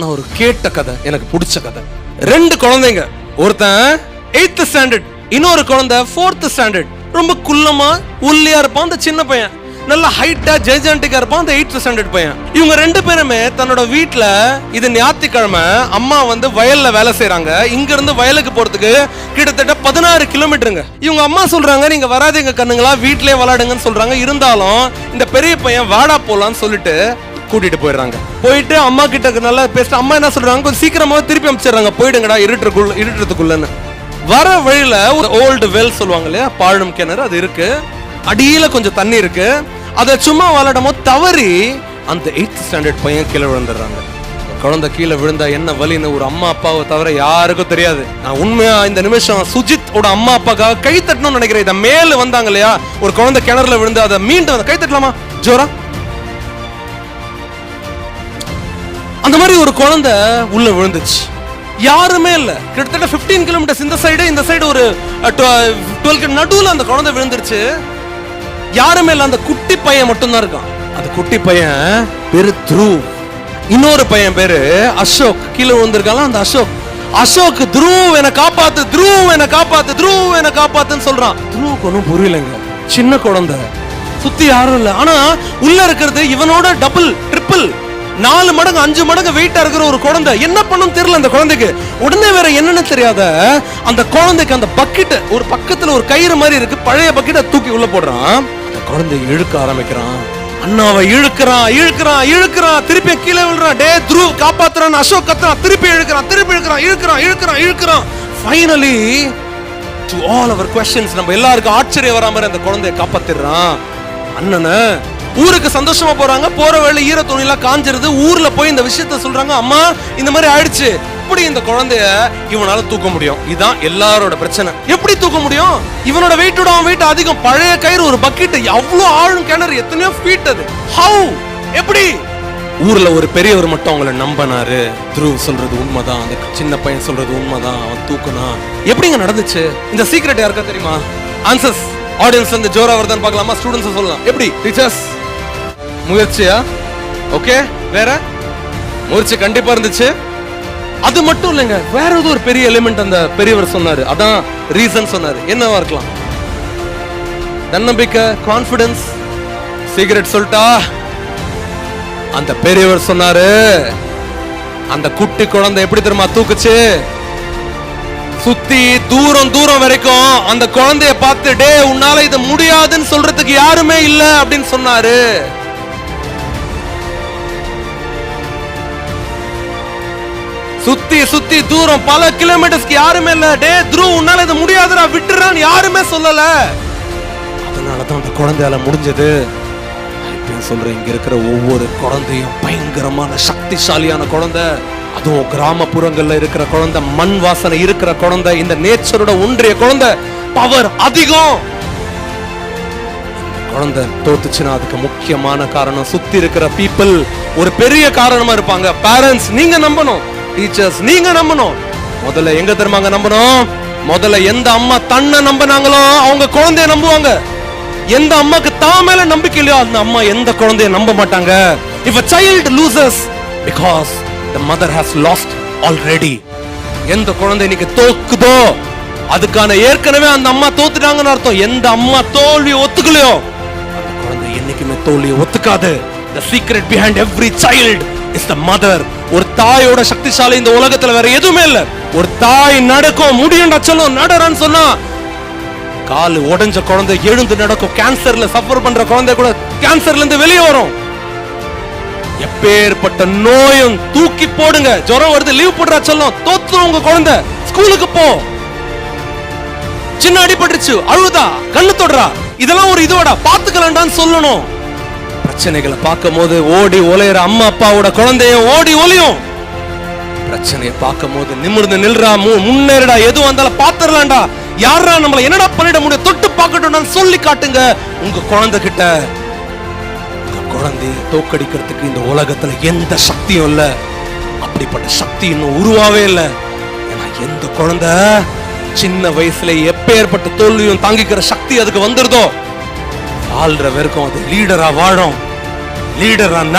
நான் ஒரு கேட்ட கதை எனக்கு பிடிச்ச கதை. ரெண்டு குழந்தைங்க. ஒருத்தன் எயித்து ஸ்டாண்டர்ட் இன்னொரு குழந்தை ஃபோர்த் ஸ்டாண்டர்ட் ரொம்ப குள்ளமா உள்ளியா இருப்பான் அந்த சின்ன பையன். நல்ல ஹைட்டா ஜெஜான்டிக்கா இருப்பான் அந்த எயித் ஸ்டாண்டர்ட் பையன். இவங்க ரெண்டு பேருமே தன்னோட வீட்டில் இது ஞாயிற்றுக்கிழமை அம்மா வந்து வயல்ல வேலை செய்யறாங்க இங்க இருந்து வயலுக்கு போறதுக்கு கிட்டத்தட்ட பதினாறு கிலோமீட்டருங்க இவங்க அம்மா சொல்றாங்க நீங்க வராதீங்க கண்ணுங்களா வீட்லயே விளையாடுங்கன்னு சொல்றாங்க. இருந்தாலும் இந்த பெரிய பையன் வாடா போலான்னு சொல்லிட்டு கூட்டிட்டு போயிடுறாங்க. போயிட்டு அம்மா கிட்ட நல்லா பேசிட்டு அம்மா என்ன சொல்றாங்க? கொஞ்சம் சீக்கிரமாவே திருப்பி அமைச்சிடுறாங்க. போயிடுங்கடா இருட்டுக்குள்ள இருட்டுறதுக்குள்ளன்னு. வர வழியில ஒரு ஓல்டு வெல் சொல்லுவாங்க இல்லையா? பாழும் கிணறு அது இருக்கு. அடியில கொஞ்சம் தண்ணி இருக்கு. அதை சும்மா விளாடும் போது தவறி அந்த எயித் ஸ்டாண்டர்ட் பையன் கீழே விழுந்துடுறாங்க. குழந்தை கீழே விழுந்தா என்ன வலின்னு ஒரு அம்மா அப்பாவை தவிர யாருக்கும் தெரியாது. நான் உண்மையா இந்த நிமிஷம் சுஜித் ஓட அம்மா அப்பாக்காக கை தட்டணும்னு நினைக்கிறேன். இதை மேல வந்தாங்க இல்லையா? ஒரு குழந்தை கிணறுல விழுந்து அதை மீண்டும் அதை கை தட்டலாமா? ஜோரா? அந்த மாதிரி ஒரு குழந்தை உள்ள விழுந்துச்சு. யாருமே இல்லை. கிட்டத்தட்ட 15 கிலோமீட்டர்ஸ் இந்த சைடு இந்த சைடு ஒரு டுவெல் நடுவில் அந்த குழந்தை விழுந்துருச்சு. யாருமே இல்லை. அந்த குட்டி பையன் மட்டும்தான் இருக்கான். அந்த குட்டி பையன் பேரு த்ரூவ் இன்னொரு பையன் பேரு அசோக். கீழே விழுந்திருக்கால அந்த அசோக். அசோக் துருவ் என்னை காப்பாத்து த்ரூவ் என்னை காப்பாத்து த்ரூவ் என்னை காப்பாத்துன்னு சொல்றான். த்ரூவுக்கு ஒன்றும் புரியலைங்க. சின்ன குழந்தை. சுத்தி யாரும் இல்லை. ஆனா உள்ள இருக்கிறது இவனோட டபுள் ட்ரிபிள் நாலு மடங்கு அஞ்சு மடங்கு வெயிட்டா இருக்கிற ஒரு குழந்தை. என்ன பண்ணும் தெரியல அந்த குழந்தைக்கு. உடனே வேற என்னன்னு தெரியாத அந்த குழந்தைக்கு அந்த பக்கெட் ஒரு பக்கத்துல ஒரு கயிறு மாதிரி இருக்கு பழைய பக்கெட்டை தூக்கி உள்ள போடுறான். அந்த குழந்தை இழுக்க ஆரம்பிக்கிறான். அண்ணாவை இழுக்கிறான் இழுக்கிறான் இழுக்கிறான் திருப்பி கீழே விழுறான். டே துருவ் காப்பாத்துறான் அசோக் கத்துறான். திருப்பி இழுக்கிறான் திருப்பி இழுக்கிறான் இழுக்கிறான் இழுக்கிறான் இழுக்கிறான். Finally to all our questions நம்ம எல்லாருக்கும் ஆச்சரியம் வரா மாதிரி அந்த குழந்தைய காப்பாத்திடுறான். அண்ணனை ஊருக்கு சந்தோஷமா போறாங்க போற வேலை ஈர துணிலாம் காஞ்சிருது ஊர்ல போய் இந்த விஷயத்த சொல்றாங்க அம்மா இந்த மாதிரி ஆயிடுச்சு. எப்படி இந்த குழந்தைய இவனால தூக்க முடியும்? இதுதான் எல்லாரோட பிரச்சனை. எப்படி தூக்க முடியும்? இவனோட வெயிட்டோட அவன் வெயிட் அதிகம். பழைய கயிறு ஒரு பக்கெட் அவ்வளவு ஆழும் கிணறு எத்தனையோ ஃபீட் அது. ஹவு எப்படி? ஊர்ல ஒரு பெரியவர் மட்டும் அவங்கள நம்பினாரு. துருவ் சொல்றது உண்மைதான். அந்த சின்ன பையன் சொல்றது உண்மைதான். அவன் தூக்குனா எப்படிங்க நடந்துச்சு? இந்த சீக்ரெட் யாருக்கா தெரியுமா? ஆன்சர்ஸ் ஆடியன்ஸ் வந்து ஜோரா வருதான்னு பார்க்கலாமா? ஸ்டூடெண்ட்ஸ் சொல்லலாம். எப்படி? டீச்சர்ஸ் முயற்சியா? ஓகே வேற? முயற்சி கண்டிப்பா இருந்துச்சு. அது மட்டும் இல்லைங்க வேற ஏதோ ஒரு பெரிய எலிமெண்ட் அந்த பெரியவர் சொன்னாரு. அதான் ரீசன் சொன்னாரு. என்னவா இருக்கலாம்? தன்னம்பிக்கை கான்பிடன்ஸ் சீக்ரெட் சொல்லிட்டா அந்த பெரியவர் சொன்னாரு அந்த குட்டி குழந்தை எப்படி தெரியுமா தூக்குச்சு? சுத்தி தூரம் தூரம் வரைக்கும் அந்த குழந்தைய பார்த்து டே உன்னால இது முடியாதுன்னு சொல்றதுக்கு யாருமே இல்லை அப்படின்னு சொன்னாரு. சுத்தி சுத்தி தூரம் பல கிலோமீட்டர்ஸ்க்கு யாருமே இல்ல. டே த்ரூ உன்னால இது முடியாதுடா விட்டுறான்னு யாருமே சொல்லல. அதனாலதான் அந்த குழந்தையால முடிஞ்சது. இப்பயும் சொல்றேன் இங்க இருக்கிற ஒவ்வொரு குழந்தையும் பயங்கரமான சக்திசாலியான குழந்தை. அதுவும் கிராமப்புறங்கள்ல இருக்கிற குழந்தை மண் வாசனை இருக்கிற குழந்தை இந்த நேச்சரோட ஒன்றிய குழந்தை பவர் அதிகம். குழந்தை தோத்துச்சுன்னா அதுக்கு முக்கியமான காரணம் சுத்தி இருக்கிற பீப்புள் ஒரு பெரிய காரணமா இருப்பாங்க. பேரண்ட்ஸ் நீங்க நம்பணும். டீச்சர்ஸ் நீங்க நம்பணும். முதல்ல எங்க தெரியுமாங்க நம்பணும்? முதல்ல எந்த அம்மா தன்னை நம்பினாங்களோ அவங்க குழந்தைய நம்புவாங்க. எந்த அம்மாக்கு தான் மேல நம்பிக்கை இல்லையோ அந்த அம்மா எந்த குழந்தைய நம்ப மாட்டாங்க. If a child loses because the mother has lost already எந்த குழந்தை இன்னைக்கு தோக்குதோ அதுக்கான ஏற்கனவே அந்த அம்மா தோத்துட்டாங்கன்னு அர்த்தம். எந்த அம்மா தோல்வி ஒத்துக்கலையோ அந்த குழந்தை என்னைக்குமே தோல்வியை ஒத்துக்காது. The secret behind every child is the mother ஒரு தாயோட சக்திசாலி இந்த உலகத்துல வேற எதுவுமே இல்ல. ஒரு தாய் நடக்கும் முடியும்டா சொல்லும் நடறான்னு சொன்னா கால் உடஞ்ச குழந்தை எழுந்து நடக்கும் கேன்சர்ல சஃபர் பண்ற குழந்தை கூட கேன்சர்ல இருந்து வெளியே வரும். எப்பேற்பட்ட நோயும் தூக்கி போடுங்க. ஜுரம் வருது லீவ் போடுறா சொல்லும் தோத்துரும் உங்க குழந்தை ஸ்கூலுக்கு போ. சின்ன அடிபட்டுருச்சு அழுதா கண்ணு தொடுறா. இதெல்லாம் ஒரு இதுவாடா பாத்துக்கலாம்டான்னு சொல்லணும். பிரச்சனைகளை பார்க்கும் போது ஓடி ஒலையிற அம்மா அப்பாவோட குழந்தைய ஓடி ஒலியும் பிரச்சனையை பார்க்கும் போது நிமிர்ந்து நில்றா முன்னேறடா எதுவும் வந்தாலும் பாத்துரலாம்டா யாரா நம்மள என்னடா பண்ணிட முடியும்? தொட்டு பார்க்கட்டும் சொல்லி காட்டுங்க. உங்க குழந்தை கிட்ட உங்க குழந்தைய தோக்கடிக்கிறதுக்கு இந்த உலகத்துல எந்த சக்தியும் இல்ல. அப்படிப்பட்ட சக்தி இன்னும் உருவாவே இல்ல. ஏன்னா எந்த குழந்தை சின்ன வயசுல எப்பேற்பட்ட தோல்வியும் தாங்கிக்கிற சக்தி அதுக்கு வந்துருதோ? வாழ்ற வரைக்கும் அது லீடரா வாழும். லீடரா நட